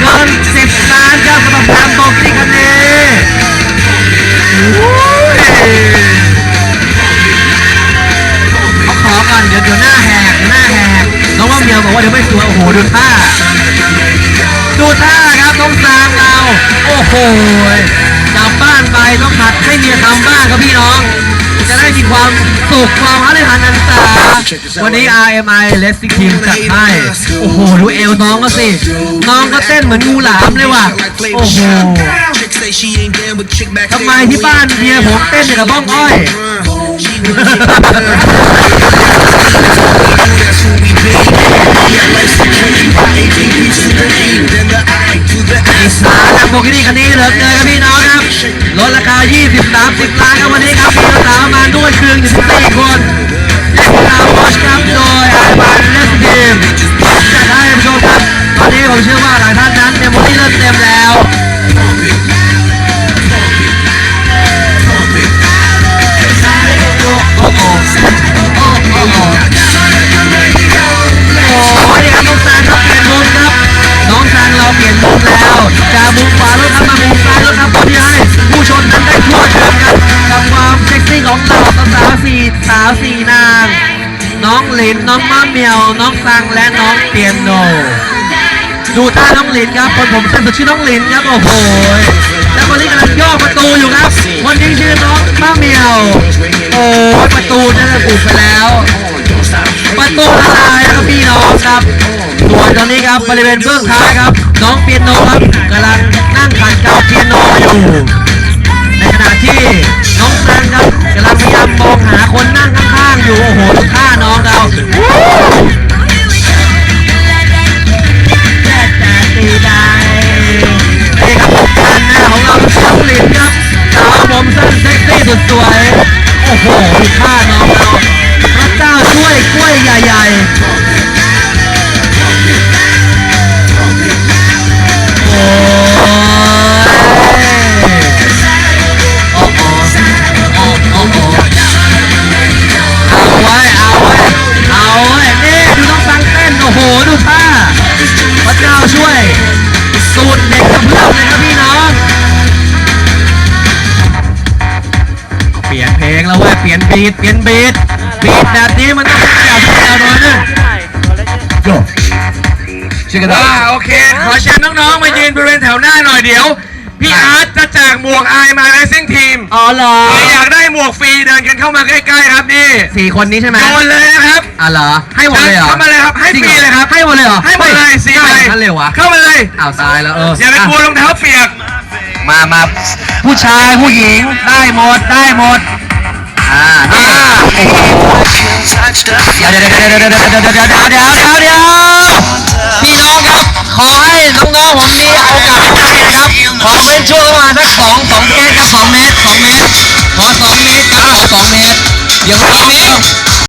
เกินสิบล้านครับสำหรับแลมโบกินีคันนี้เขาขอก่อนเดี๋ยวเดี๋ยวหน้าแหกหน้าแหกน้องว่าเมียบอกว่าเดี๋ยวไม่สวยโอ้โหดูท่าดูท่าครับน้องซางเราโอ้โหกลับบ้านไปต้องหัดให้เมียทำบ้างครับพี่น้อง จะได้มีความสุขความอะไรหันอันตา วันนี้ RMI Racing Team จัดให้โอ้โห ดูเอวน้องก็สิ น้องก็เต้นเหมือนงูหลามเลยว่ะ โอ้โหทำไมที่บ้านเมียผมเต้นอย่างกับบ้องอ้อยสาลัมโบกินี่คันนี้เหลือเกินครับพี่น้องครับลดราคา 20 30 ล้านครับวันนี้ครับมีสาวมาด้วยเครื่องอยู่14คนและพวกเรา สี่สาวสี่นาง น้องลินน้องมะเมียว น้องซังและน้องเปียโน ดูท่าน้องลินครับคนผมเส้นสุดชื่อน้องลินครับโอ้โหแล้วคนนี้กำลังย่อประตูอยู่ครับคนนี้ชื่อน้องมะเมียว โอ้ประตูนั่นนะปุบไปแล้ว ประตูละลายครับพี่น้องครับส่วนตอนนี้ครับบริเวณเบื้องท้ายครับ น้องเปียโนครับกำลังนั่งขัดเกลาเปียโนอยู่ ฆ่าน้องเราพระเจ้าช่วยกล้วยใหญ่ๆ เว้ยเปลี่ยนบีทเปลี่ยนบีทบีทแบบนี้มันต้องเก่าทุกแนวหน่อยนึงโยชื่อกันอ่าโอเค ขอเชิญน้องๆ มายืนบริเวณแถวหน้าหน่อยเดี๋ยว พี่อาร์ตจะแจกหมวกไอมาไอซิ่งทีม อ๋อเหรอใครอยากได้หมวกฟรีเดินกันเข้ามาใกล้ๆครับนี่สี่คนนี้ใช่ไหมโดนเลยนะครับอะเหรอ ให้หมดเลยเหรอเข้ามาเลยครับ ให้ฟรีเลยครับ ให้หมดเลยเหรอ ให้หมดเลยสีอะไรนั่นเร็ววะ เข้ามาเลย อ้าวตายแล้วเออ อย่าไปกลัวรองเท้าเปียก มามาผู้ชายผู้หญิงได้หมดได้หมด อ่าอ่าเดี๋ยวเดี๋ยวเดี๋ยวเดี๋ยวเดี๋ยวเดี๋ยวเดี๋ยวเดี๋ยวเดี๋ยวเดี๋ยวเดี๋ยวเดียวพี่น้องครับ ขอให้น้องๆผมมีโอกาสได้นะครับ ขอเป็นช่วงประมาณสักสองสองเมตรครับสองเมตรสองเมตรขอสองเมตรครับขอสองเมตรเดี๋ยวตรงนี้